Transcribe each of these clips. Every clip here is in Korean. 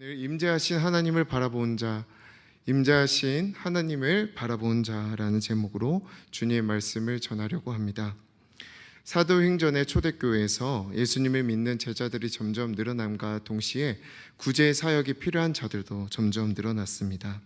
늘 임재하신 하나님을 바라본 자, 임재하신 하나님을 바라본 자라는 제목으로 주님의 말씀을 전하려고 합니다. 사도행전의 초대교회에서 예수님을 믿는 제자들이 점점 늘어남과 동시에 구제 사역이 필요한 자들도 점점 늘어났습니다.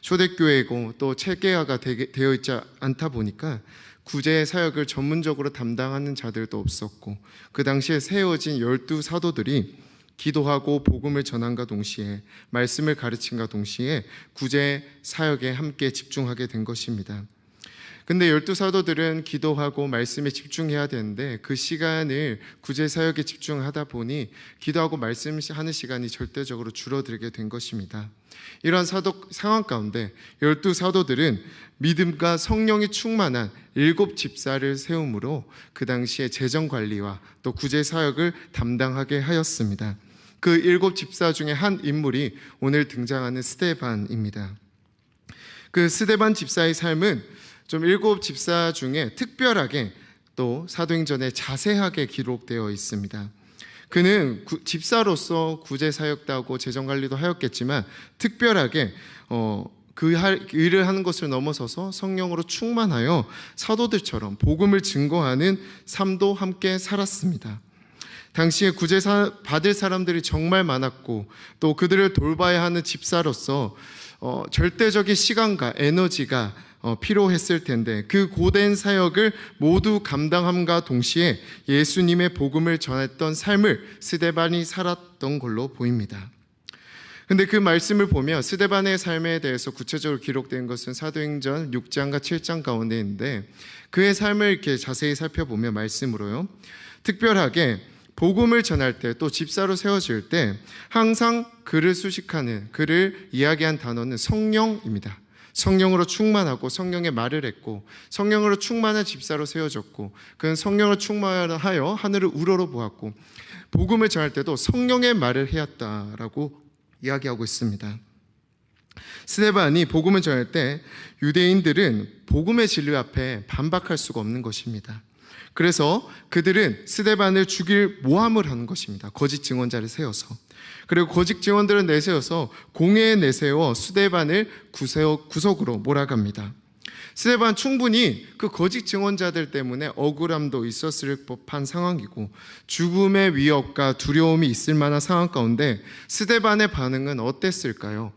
초대교회고 또 체계화가 되어 있지 않다 보니까 구제 사역을 전문적으로 담당하는 자들도 없었고 그 당시에 세워진 열두 사도들이 기도하고 복음을 전함과 동시에 말씀을 가르침과 동시에 구제 사역에 함께 집중하게 된 것입니다. 근데 열두 사도들은 기도하고 말씀에 집중해야 되는데 그 시간을 구제 사역에 집중하다 보니 기도하고 말씀하는 시간이 절대적으로 줄어들게 된 것입니다. 이러한 사도 상황 가운데 열두 사도들은 믿음과 성령이 충만한 일곱 집사를 세움으로 그 당시에 재정 관리와 또 구제 사역을 담당하게 하였습니다. 그 일곱 집사 중에 한 인물이 오늘 등장하는 스테반입니다. 그 스데반 집사의 삶은 좀 일곱 집사 중에 특별하게 또 사도행전에 자세하게 기록되어 있습니다. 그는 구- 집사로서 구제 사역도 하고 재정 관리도 하였겠지만 특별하게 어, 그 할- 그 일을 하는 것을 넘어서서 성령으로 충만하여 사도들처럼 복음을 증거하는 삶도 함께 살았습니다. 당시에 구제 사- 받을 사람들이 정말 많았고 또 그들을 돌봐야 하는 집사로서 어, 절대적인 시간과 에너지가 어, 필요했을 텐데 그 고된 사역을 모두 감당함과 동시에 예수님의 복음을 전했던 삶을 스데반이 살았던 걸로 보입니다. 근데 그 말씀을 보면 스데반의 삶에 대해서 구체적으로 기록된 것은 사도행전 6장과 7장 가운데 있는데 그의 삶을 이렇게 자세히 살펴보면 말씀으로요. 특별하게 복음을 전할 때 또 집사로 세워질 때 항상 그를 수식하는 그를 이야기한 단어는 성령입니다. 성령으로 충만하고 성령의 말을 했고 성령으로 충만한 집사로 세워졌고 그는 성령으로 충만하여 하늘을 우러러 보았고 복음을 전할 때도 성령의 말을 해왔다라고 이야기하고 있습니다. 스데반이 복음을 전할 때 유대인들은 복음의 진리 앞에 반박할 수가 없는 것입니다. 그래서 그들은 스데반을 죽일 모함을 하는 것입니다. 거짓 증언자를 세워서. 그리고 거짓 증언들을 내세워서 공회에 내세워 스데반을 구속으로 몰아갑니다. 스데반 충분히 그 거짓 증언자들 때문에 억울함도 있었을 법한 상황이고 죽음의 위협과 두려움이 있을 만한 상황 가운데 스데반의 반응은 어땠을까요?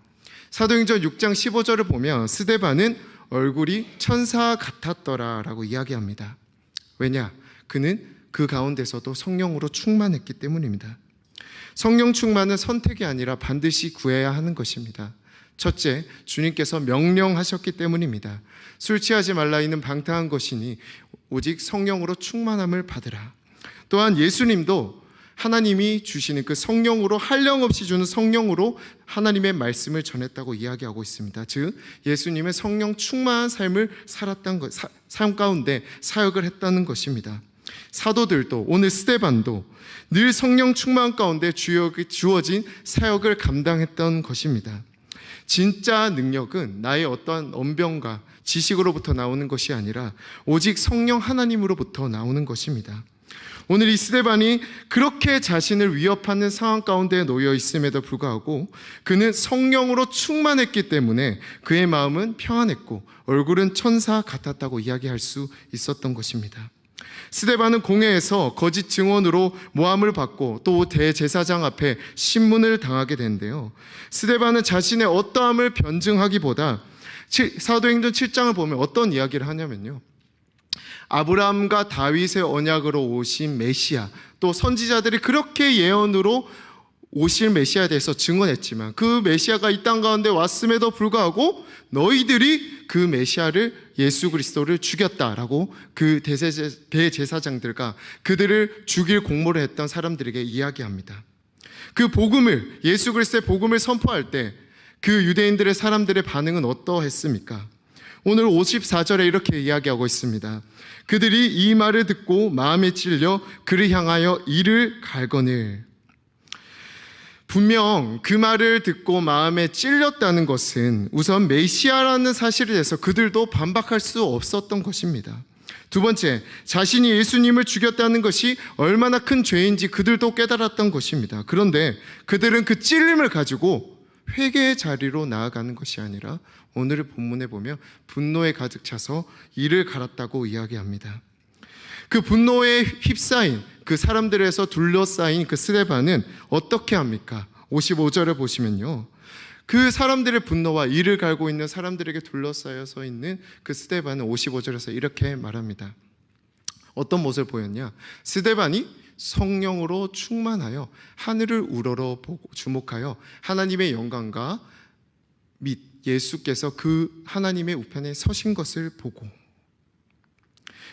사도행전 6장 15절을 보면 스데반은 얼굴이 천사 같았더라라고 이야기합니다. 왜냐? 그는 그 가운데서도 성령으로 충만했기 때문입니다. 성령 충만은 선택이 아니라 반드시 구해야 하는 것입니다. 첫째, 주님께서 명령하셨기 때문입니다. 술 취하지 말라 이는 방탕한 것이니 오직 성령으로 충만함을 받으라. 또한 예수님도 하나님이 주시는 그 성령으로 한량 없이 주는 성령으로 하나님의 말씀을 전했다고 이야기하고 있습니다. 즉 예수님의 성령 충만한 삶을 살았던 것, 사- 삶 가운데 사역을 했다는 것입니다. 사도들도 오늘 스테반도 늘 성령 충만 가운데 주어진 사역을 감당했던 것입니다. 진짜 능력은 나의 어떠한 언변과 지식으로부터 나오는 것이 아니라 오직 성령 하나님으로부터 나오는 것입니다. 오늘 이 스데반이 그렇게 자신을 위협하는 상황 가운데 놓여 있음에도 불구하고 그는 성령으로 충만했기 때문에 그의 마음은 평안했고 얼굴은 천사 같았다고 이야기할 수 있었던 것입니다. 스데반은 공회에서 거짓 증언으로 모함을 받고 또 대제사장 앞에 신문을 당하게 되는데요. 스데반은 자신의 어떠함을 변증하기보다 칠- 사도행전 7장을 보면 어떤 이야기를 하냐면요. 아브라함과 다윗의 언약으로 오신 메시아 또 선지자들이 그렇게 예언으로 오실 메시아에 대해서 증언했지만 그 메시아가 이 땅 가운데 왔음에도 불구하고 너희들이 그 메시아를 예수 그리스도를 죽였다라고 그 대제사- 대제사장들과 그들을 죽일 공모를 했던 사람들에게 이야기합니다. 그 복음을 예수 그리스도의 복음을 선포할 때 그 유대인들의 사람들의 반응은 어떠했습니까? 오늘 54절에 이렇게 이야기하고 있습니다. 그들이 이 말을 듣고 마음에 찔려 그를 향하여 이를 갈거늘 분명 그 말을 듣고 마음에 찔렸다는 것은 우선 메시아라는 사실에 대해서 그들도 반박할 수 없었던 것입니다. 두 번째, 자신이 예수님을 죽였다는 것이 얼마나 큰 죄인지 그들도 깨달았던 것입니다. 그런데 그들은 그 찔림을 가지고 회개의 자리로 나아가는 것이 아니라 오늘의 본문에 보면 분노에 가득 차서 이를 갈았다고 이야기합니다. 그 분노에 휩싸인 그 사람들에서 둘러싸인 그 스데반은 어떻게 합니까? 55절을 보시면요. 그 사람들의 분노와 이를 갈고 있는 사람들에게 둘러싸여 서 있는 그 스데반은 55절에서 이렇게 말합니다. 어떤 모습을 보였냐? 스데반이 성령으로 충만하여 하늘을 우러러 보고 주목하여 하나님의 영광과 및 예수께서 그 하나님의 우편에 서신 것을 보고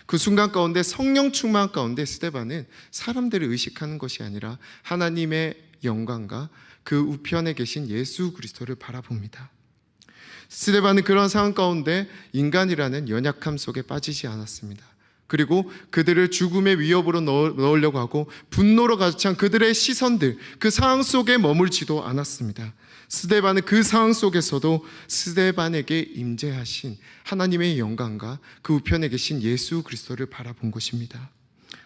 그 순간 가운데 성령 충만 가운데 스데반은 사람들을 의식하는 것이 아니라 하나님의 영광과 그 우편에 계신 예수 그리스도를 바라봅니다. 스데반은 그런 상황 가운데 인간이라는 연약함 속에 빠지지 않았습니다. 그리고 그들을 죽음의 위협으로 넣- 넣으려고 하고 분노로 가득 찬 그들의 시선들 그 상황 속에 머물지도 않았습니다. 스데반은 그 상황 속에서도 스데반에게 임재하신 하나님의 영광과 그 우편에 계신 예수 그리스도를 바라본 것입니다.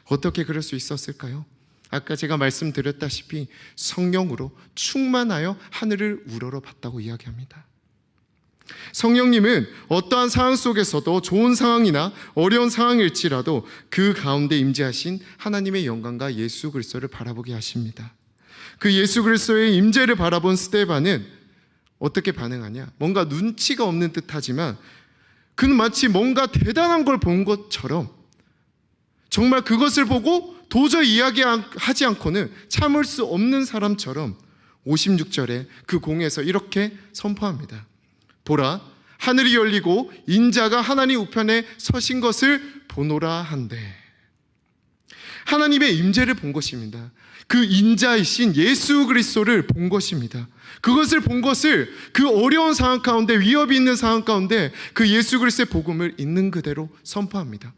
어떻게 그럴 수 있었을까요? 아까 제가 말씀드렸다시피 성령으로 충만하여 하늘을 우러러 봤다고 이야기합니다. 성령님은 어떠한 상황 속에서도 좋은 상황이나 어려운 상황일지라도 그 가운데 임재하신 하나님의 영광과 예수 그리스도를 바라보게 하십니다. 그 예수 그리스도의 임재를 바라본 스테반은 어떻게 반응하냐? 뭔가 눈치가 없는 듯하지만 그는 마치 뭔가 대단한 걸 본 것처럼 정말 그것을 보고 도저히 이야기하지 않고는 참을 수 없는 사람처럼 56절에 그 공에서 이렇게 선포합니다. 보라 하늘이 열리고 인자가 하나님 우편에 서신 것을 보노라 한대. 하나님의 임재를 본 것입니다. 그 인자이신 예수 그리스도를 본 것입니다. 그것을 본 것을 그 어려운 상황 가운데 위협이 있는 상황 가운데 그 예수 그리스도의 복음을 있는 그대로 선포합니다.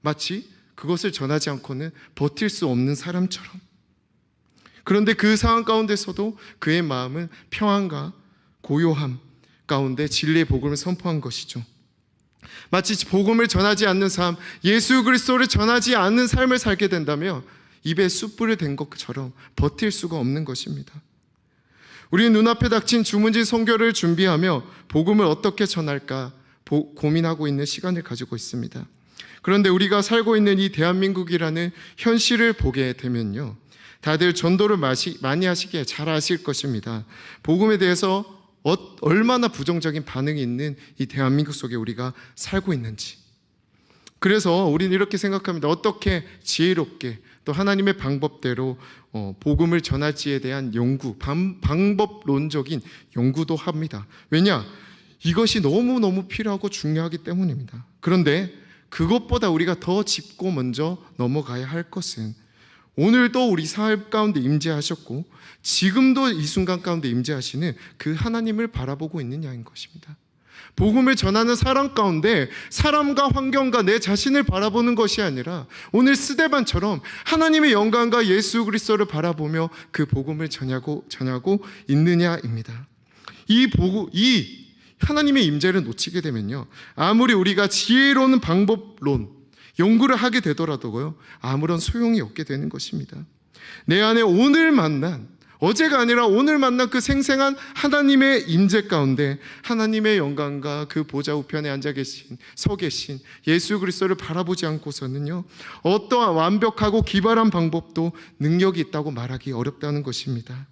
마치 그것을 전하지 않고는 버틸 수 없는 사람처럼. 그런데 그 상황 가운데서도 그의 마음은 평안과 고요함 가운데 진리의 복음을 선포한 것이죠. 마치 복음을 전하지 않는 삶, 예수 그리스도를 전하지 않는 삶을 살게 된다면 입에 숯불을 댄 것처럼 버틸 수가 없는 것입니다. 우리는 눈앞에 닥친 주문진 선교를 준비하며 복음을 어떻게 전할까 보- 고민하고 있는 시간을 가지고 있습니다. 그런데 우리가 살고 있는 이 대한민국이라는 현실을 보게 되면요. 다들 전도를 많이 하시기에 잘 아실 것입니다. 복음에 대해서 어- 얼마나 부정적인 반응이 있는 이 대한민국 속에 우리가 살고 있는지. 그래서 우리는 이렇게 생각합니다. 어떻게 지혜롭게 또 하나님의 방법대로 어, 복음을 전할지에 대한 연구, 방, 방법론적인 연구도 합니다. 왜냐? 이것이 너무너무 필요하고 중요하기 때문입니다. 그런데 그것보다 우리가 더 짚고 먼저 넘어가야 할 것은 오늘도 우리 삶 가운데 임재하셨고 지금도 이 순간 가운데 임재하시는 그 하나님을 바라보고 있느냐인 것입니다. 복음을 전하는 사람 가운데 사람과 환경과 내 자신을 바라보는 것이 아니라 오늘 스데반처럼 하나님의 영광과 예수 그리스도를 바라보며 그 복음을 전하고 전하고 있느냐입니다. 이 보고 이 하나님의 임재를 놓치게 되면요. 아무리 우리가 지혜로운 방법론 연구를 하게 되더라도요. 아무런 소용이 없게 되는 것입니다. 내 안에 오늘 만난 어제가 아니라 오늘 만난 그 생생한 하나님의 임재 가운데 하나님의 영광과 그 보좌 우편에 앉아 계신 서 계신 예수 그리스도를 바라보지 않고서는요. 어떠한 완벽하고 기발한 방법도 능력이 있다고 말하기 어렵다는 것입니다.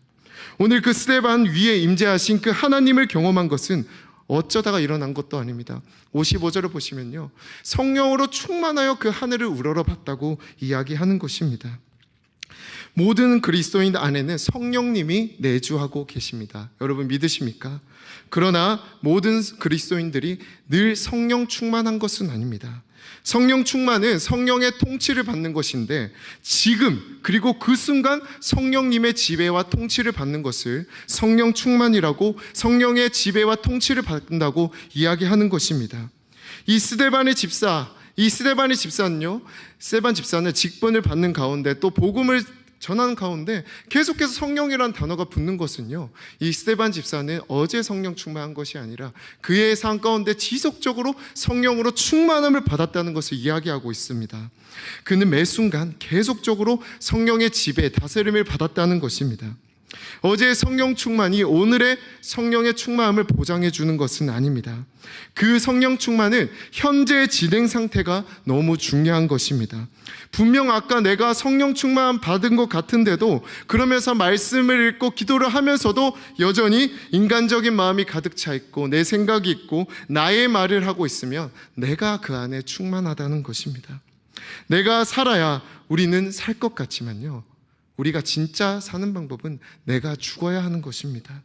오늘 그 스테반 위에 임재하신 그 하나님을 경험한 것은 어쩌다가 일어난 것도 아닙니다. 55절을 보시면요. 성령으로 충만하여 그 하늘을 우러러 봤다고 이야기하는 것입니다. 모든 그리스도인 안에는 성령님이 내주하고 계십니다. 여러분 믿으십니까? 그러나 모든 그리스도인들이 늘 성령 충만한 것은 아닙니다. 성령 충만은 성령의 통치를 받는 것인데 지금 그리고 그 순간 성령님의 지배와 통치를 받는 것을 성령 충만이라고 성령의 지배와 통치를 받는다고 이야기하는 것입니다. 이 스데반의 집사, 이 스데반의 집사는요, 스데반 집사는 직분을 받는 가운데 또 복음을 전하는 가운데 계속해서 성령이라는 단어가 붙는 것은요. 이 스테반 집사는 어제 성령 충만한 것이 아니라 그의 삶 가운데 지속적으로 성령으로 충만함을 받았다는 것을 이야기하고 있습니다. 그는 매 순간 계속적으로 성령의 지배, 다스림을 받았다는 것입니다. 어제의 성령 충만이 오늘의 성령의 충만함을 보장해 주는 것은 아닙니다. 그 성령 충만은 현재의 진행 상태가 너무 중요한 것입니다. 분명 아까 내가 성령 충만 받은 것 같은데도 그러면서 말씀을 읽고 기도를 하면서도 여전히 인간적인 마음이 가득 차 있고 내 생각이 있고 나의 말을 하고 있으면 내가 그 안에 충만하다는 것입니다. 내가 살아야 우리는 살 것 같지만요. 우리가 진짜 사는 방법은 내가 죽어야 하는 것입니다.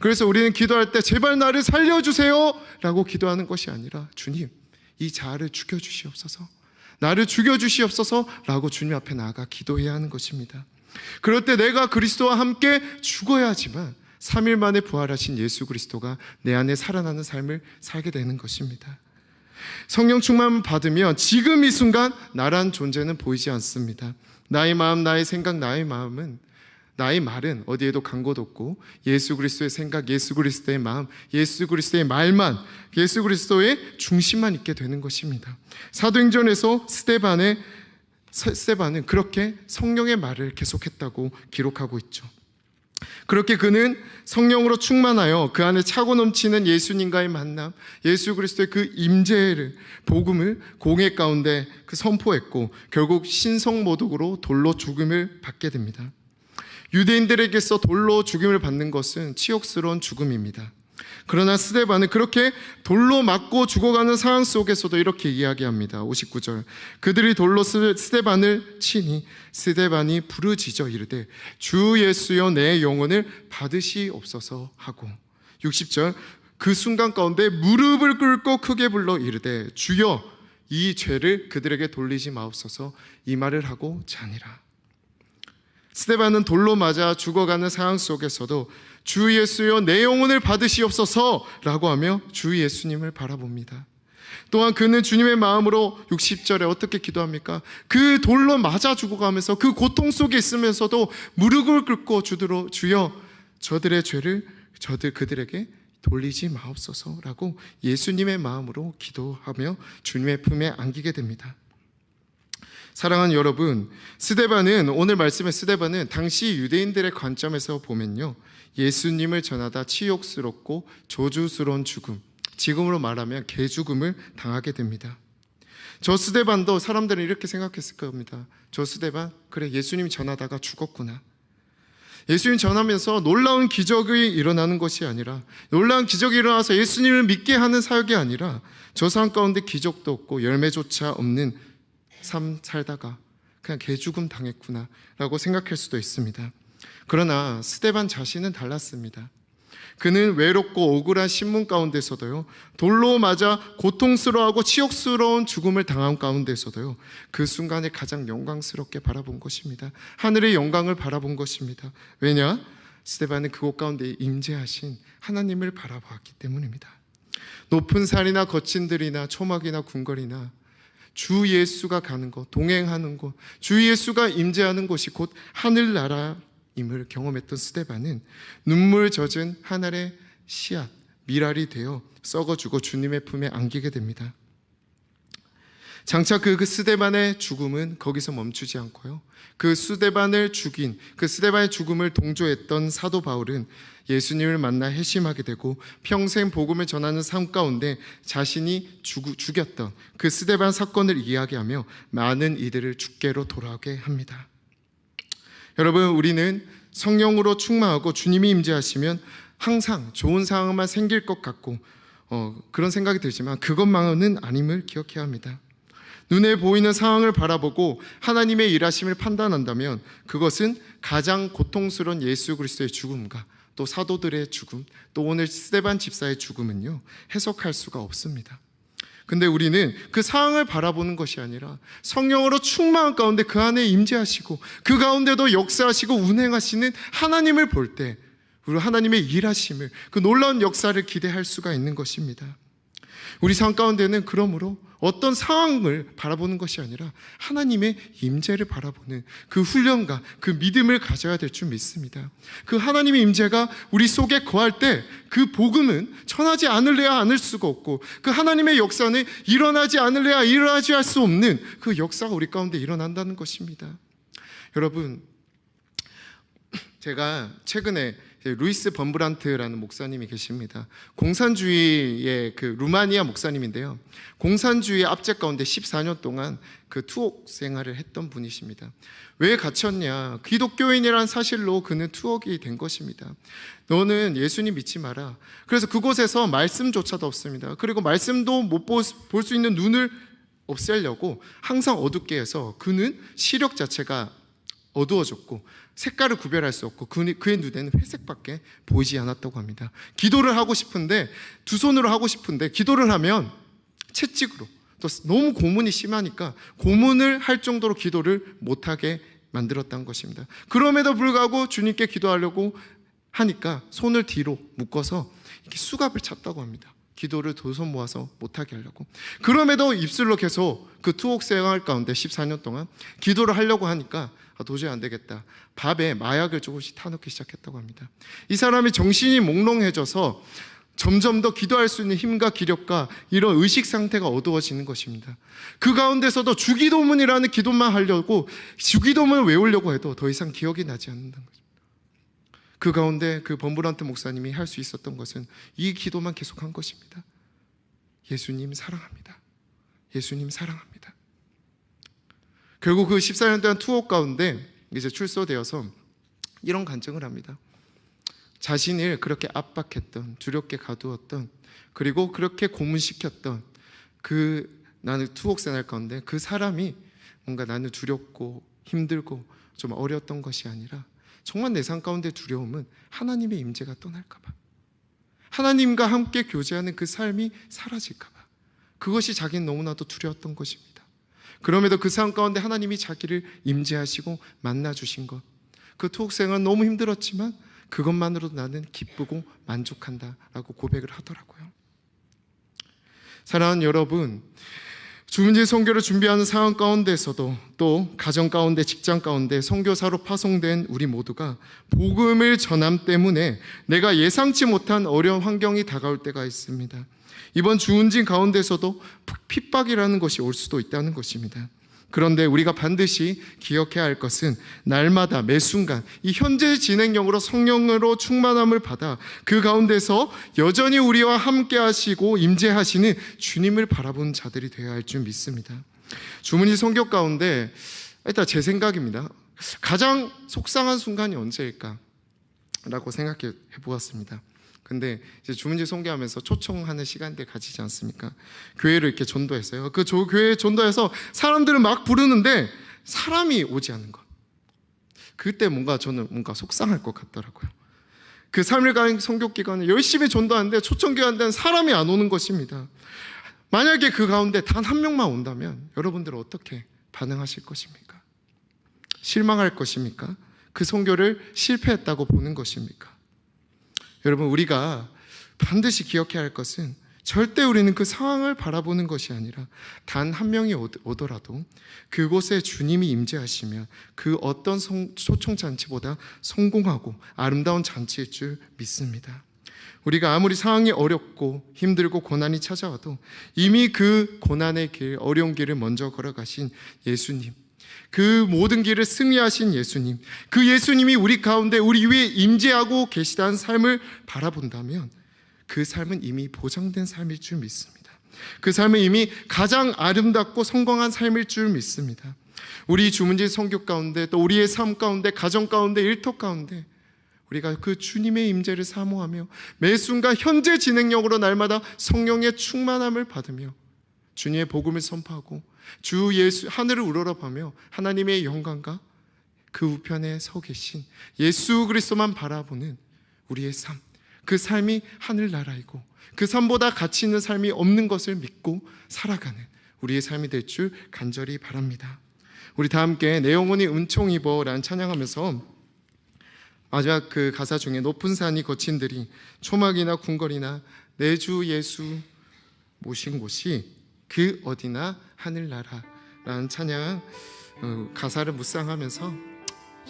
그래서 우리는 기도할 때 제발 나를 살려주세요 라고 기도하는 것이 아니라 주님, 이 자아를 죽여주시옵소서. 나를 죽여주시옵소서 라고 주님 앞에 나아가 기도해야 하는 것입니다. 그럴 때 내가 그리스도와 함께 죽어야 하지만 3일 만에 부활하신 예수 그리스도가 내 안에 살아나는 삶을 살게 되는 것입니다. 성령 충만 받으면 지금 이 순간 나란 존재는 보이지 않습니다. 나의 마음, 나의 생각, 나의 마음은 나의 말은 어디에도 간곳 없고 예수 그리스도의 생각, 예수 그리스도의 마음, 예수 그리스도의 말만 예수 그리스도의 중심만 있게 되는 것입니다. 사도행전에서 스테반의 스테반은 그렇게 성령의 말을 계속했다고 기록하고 있죠. 그렇게 그는 성령으로 충만하여 그 안에 차고 넘치는 예수님과의 만남, 예수 그리스도의 그 임재를 복음을 공회 가운데 그 선포했고 결국 신성 모독으로 돌로 죽음을 받게 됩니다. 유대인들에게서 돌로 죽임을 받는 것은 치욕스러운 죽음입니다. 그러나 스데반은 그렇게 돌로 맞고 죽어가는 상황 속에서도 이렇게 이야기합니다. 59절. 그들이 돌로 스- 스데반을 치니 스데반이 부르짖어 이르되 주 예수여 내 영혼을 받으시옵소서 하고 60절. 그 순간 가운데 무릎을 꿇고 크게 불러 이르되 주여 이 죄를 그들에게 돌리지 마옵소서 이 말을 하고 자니라. 스테반은 돌로 맞아 죽어가는 상황 속에서도 주 예수여 내 영혼을 받으시옵소서라고 하며 주 예수님을 바라봅니다. 또한 그는 주님의 마음으로 60절에 어떻게 기도합니까? 그 돌로 맞아 죽어가면서 그 고통 속에 있으면서도 무릎을 꿇고 주드로 주여 저들의 죄를 저들 그들에게 돌리지 마옵소서라고 예수님의 마음으로 기도하며 주님의 품에 안기게 됩니다. 사랑하는 여러분, 스데반은 오늘 말씀의 스데반은 당시 유대인들의 관점에서 보면요. 예수님을 전하다 치욕스럽고 조주스러운 죽음, 지금으로 말하면 개죽음을 당하게 됩니다. 저 스데반도 사람들은 이렇게 생각했을 겁니다. 저 스데반, 그래, 예수님 전하다가 죽었구나. 예수님 전하면서 놀라운 기적이 일어나는 것이 아니라 놀라운 기적이 일어나서 예수님을 믿게 하는 사역이 아니라 저 사람 가운데 기적도 없고 열매조차 없는 삶 살다가 그냥 개죽음 당했구나 라고 생각할 수도 있습니다. 그러나 스테반 자신은 달랐습니다. 그는 외롭고 억울한 신문 가운데서도요, 돌로 맞아 고통스러워하고 치욕스러운 죽음을 당한 가운데서도요, 그 순간에 가장 영광스럽게 바라본 것입니다. 하늘의 영광을 바라본 것입니다. 왜냐? 스테반은 그곳 가운데 임재하신 하나님을 바라보았기 때문입니다. 높은 산이나 거친 들이나 초막이나 궁궐이나 주 예수가 가는 곳, 동행하는 곳, 주 예수가 임재하는 곳이 곧 하늘나라 임을 경험했던 스데반은 눈물 젖은 하늘의 씨앗, 미랄이 되어 썩어 죽어 주님의 품에 안기게 됩니다. 장차 그, 그 스데반의 죽음은 거기서 멈추지 않고요. 그 스데반을 죽인 그 스데반의 죽음을 동조했던 사도 바울은 예수님을 만나 회심하게 되고 평생 복음을 전하는 삶 가운데 자신이 죽, 죽였던 그 스데반 사건을 이야기하며 많은 이들을 죽게로 돌아오게 합니다. 여러분 우리는 성령으로 충만하고 주님이 임재하시면 항상 좋은 상황만 생길 것 같고 어, 그런 생각이 들지만 그것만은 아님을 기억해야 합니다. 눈에 보이는 상황을 바라보고 하나님의 일하심을 판단한다면 그것은 가장 고통스러운 예수 그리스도의 죽음과 또 사도들의 죽음, 또 오늘 스테반 집사의 죽음은요 해석할 수가 없습니다. 근데 우리는 그 상황을 바라보는 것이 아니라 성령으로 충만한 가운데 그 안에 임재하시고 그 가운데도 역사하시고 운행하시는 하나님을 볼 때 우리 하나님의 일하심을 그 놀라운 역사를 기대할 수가 있는 것입니다. 우리 삶 가운데는 그러므로 어떤 상황을 바라보는 것이 아니라 하나님의 임재를 바라보는 그 훈련과 그 믿음을 가져야 될 줄 믿습니다. 그 하나님의 임재가 우리 속에 거할 때 그 복음은 천하지 않을래야 않을 수가 없고 그 하나님의 역사는 일어나지 않을래야 일어나지 할 수 없는 그 역사가 우리 가운데 일어난다는 것입니다. 여러분 제가 최근에 루이스 범브란트라는 목사님이 계십니다. 공산주의의 그 루마니아 목사님인데요. 공산주의 압제 가운데 14년 동안 그 투옥 생활을 했던 분이십니다. 왜 갇혔냐? 기독교인이란 사실로 그는 투옥이 된 것입니다. 너는 예수님 믿지 마라. 그래서 그곳에서 말씀조차도 없습니다. 그리고 말씀도 못 볼 수 있는 눈을 없애려고 항상 어둡게 해서 그는 시력 자체가 어두워졌고 색깔을 구별할 수 없고 그- 그의 눈에는 회색밖에 보이지 않았다고 합니다. 기도를 하고 싶은데 두 손으로 하고 싶은데 기도를 하면 채찍으로 또 너무 고문이 심하니까 고문을 할 정도로 기도를 못하게 만들었다는 것입니다. 그럼에도 불구하고 주님께 기도하려고 하니까 손을 뒤로 묶어서 이렇게 수갑을 찼다고 합니다. 기도를 두손 모아서 못하게 하려고. 그럼에도 입술로 계속 그 투옥 생활 가운데 14년 동안 기도를 하려고 하니까 아, 도저히 안 되겠다. 밥에 마약을 조금씩 타놓기 시작했다고 합니다. 이 사람이 정신이 몽롱해져서 점점 더 기도할 수 있는 힘과 기력과 이런 의식 상태가 어두워지는 것입니다. 그 가운데서도 주기도문이라는 기도만 하려고 주기도문을 외우려고 해도 더 이상 기억이 나지 않는다는 거죠. 그 가운데 그 범브란트 목사님이 할 수 있었던 것은 이 기도만 계속한 것입니다. 예수님 사랑합니다. 예수님 사랑합니다. 결국 그 14년 동안 투옥 가운데 이제 출소되어서 이런 간증을 합니다. 자신을 그렇게 압박했던, 두렵게 가두었던, 그리고 그렇게 고문시켰던 그 나는 투옥 생활 가운데 그 사람이 뭔가 나는 두렵고 힘들고 좀 어려웠던 것이 아니라 정말 내 삶 가운데 두려움은 하나님의 임재가 떠날까 봐 하나님과 함께 교제하는 그 삶이 사라질까 봐 그것이 자기는 너무나도 두려웠던 것입니다. 그럼에도 그 삶 가운데 하나님이 자기를 임재하시고 만나 주신 것. 그 투옥 생활은 너무 힘들었지만 그것만으로도 나는 기쁘고 만족한다라고 고백을 하더라고요. 사랑하는 여러분, 주문지 선교를 준비하는 상황 가운데서도 또 가정 가운데 직장 가운데 선교사로 파송된 우리 모두가 복음을 전함 때문에 내가 예상치 못한 어려운 환경이 다가올 때가 있습니다. 이번 주운진 가운데서도 핍박이라는 것이 올 수도 있다는 것입니다. 그런데 우리가 반드시 기억해야 할 것은 날마다 매 순간 이 현재 진행형으로 성령으로 충만함을 받아 그 가운데서 여전히 우리와 함께 하시고 임재하시는 주님을 바라보는 자들이 되어야 할 줄 믿습니다. 주문이 성격 가운데 일단 제 생각입니다. 가장 속상한 순간이 언제일까? 라고 생각해 보았습니다. 근데 이제 주문지 송개하면서 초청하는 시간대 가지지 않습니까? 교회를 이렇게 전도했어요. 그 조, 교회 전도해서 사람들을 막 부르는데 사람이 오지 않는 것. 그때 뭔가 저는 뭔가 속상할 것 같더라고요. 그 삶을 가는 성교 기간에 열심히 전도하는데 초청 교회한테는 사람이 안 오는 것입니다. 만약에 그 가운데 단 한 명만 온다면 여러분들은 어떻게 반응하실 것입니까? 실망할 것입니까? 그 성교를 실패했다고 보는 것입니까? 여러분 우리가 반드시 기억해야 할 것은 절대 우리는 그 상황을 바라보는 것이 아니라 단 한 명이 오더라도 그곳에 주님이 임재하시면 그 어떤 초청 잔치보다 성공하고 아름다운 잔치일 줄 믿습니다. 우리가 아무리 상황이 어렵고 힘들고 고난이 찾아와도 이미 그 고난의 길, 어려운 길을 먼저 걸어가신 예수님, 그 모든 길을 승리하신 예수님, 그 예수님이 우리 가운데 우리 위에 임재하고 계시다는 삶을 바라본다면 그 삶은 이미 보장된 삶일 줄 믿습니다. 그 삶은 이미 가장 아름답고 성공한 삶일 줄 믿습니다. 우리 주문진 성교 가운데 또 우리의 삶 가운데 가정 가운데 일터 가운데 우리가 그 주님의 임재를 사모하며 매 순간 현재 진행력으로 날마다 성령의 충만함을 받으며 주님의 복음을 선포하고 주 예수 하늘을 우러러보며 하나님의 영광과 그 우편에 서 계신 예수 그리스도만 바라보는 우리의 삶. 그 삶이 하늘 나라이고 그 삶보다 가치 있는 삶이 없는 것을 믿고 살아가는 우리의 삶이 될 줄 간절히 바랍니다. 우리 다 함께 내 영혼이 은총 입어라는 찬양하면서 마지막 그 가사 중에 높은 산이 거친들이 초막이나 궁궐이나 내 주 예수 모신 곳이 그 어디나 하늘나라라는 찬양 어, 가사를 묵상하면서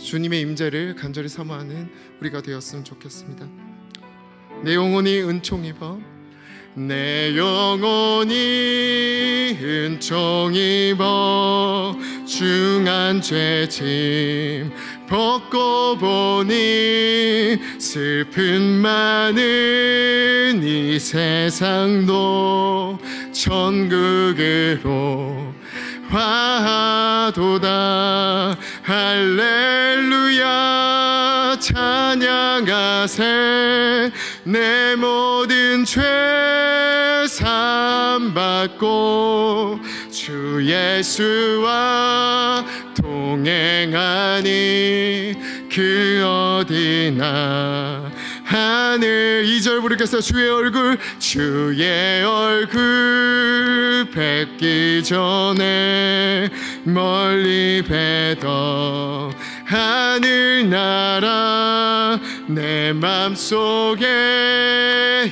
주님의 임재를 간절히 사모하는 우리가 되었으면 좋겠습니다. 내 영혼이 은총 입어 내 영혼이 은총 입어 중한 죄짐 벗고 보니 슬픈 많은 이 세상도 천국으로 화도다. 할렐루야. 찬양하세. 내 모든 죄 삼 받고 주 예수와 동행하니 그 어디나 하늘 이절 부르겠어요. 주의 얼굴 주의 얼굴 뵙기 전에 멀리 뵈던 하늘나라 내 맘속에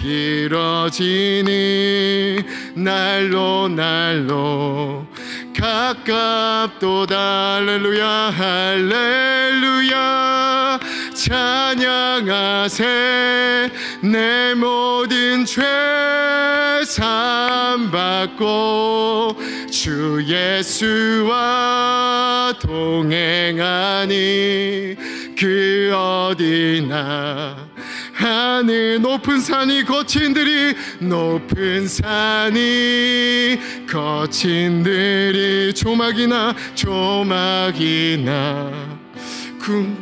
이뤄지니 날로 날로 가깝도다. 할렐루야 할렐루야 찬양하세. 내 모든 죄 삼 받고 주 예수와 동행하니 그 어디나 하늘 높은 산이 거친들이 높은 산이 거친들이 조막이나 조막이나 궁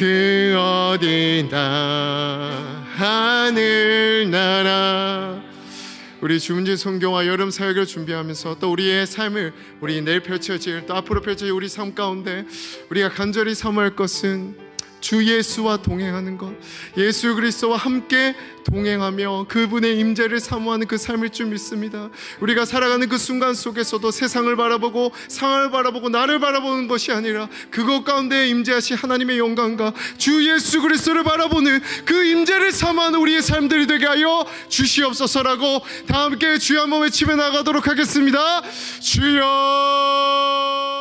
그 어디나 하늘나라. 우리 주문진 성경화 여름 사역을 준비하면서 또 우리의 삶을 우리 내일 펼쳐질 또 앞으로 펼쳐질 우리 삶 가운데 우리가 간절히 사모할 것은 주 예수와 동행하는 것, 예수 그리스도와 함께 동행하며 그분의 임재를 사모하는 그 삶일 줄 믿습니다. 우리가 살아가는 그 순간 속에서도 세상을 바라보고 상을 바라보고 나를 바라보는 것이 아니라 그것 가운데 임재하신 하나님의 영광과 주 예수 그리스도를 바라보는 그 임재를 사모하는 우리의 삶들이 되게 하여 주시옵소서라고 다 함께 주여 한번 외치며 나가도록 하겠습니다. 주여.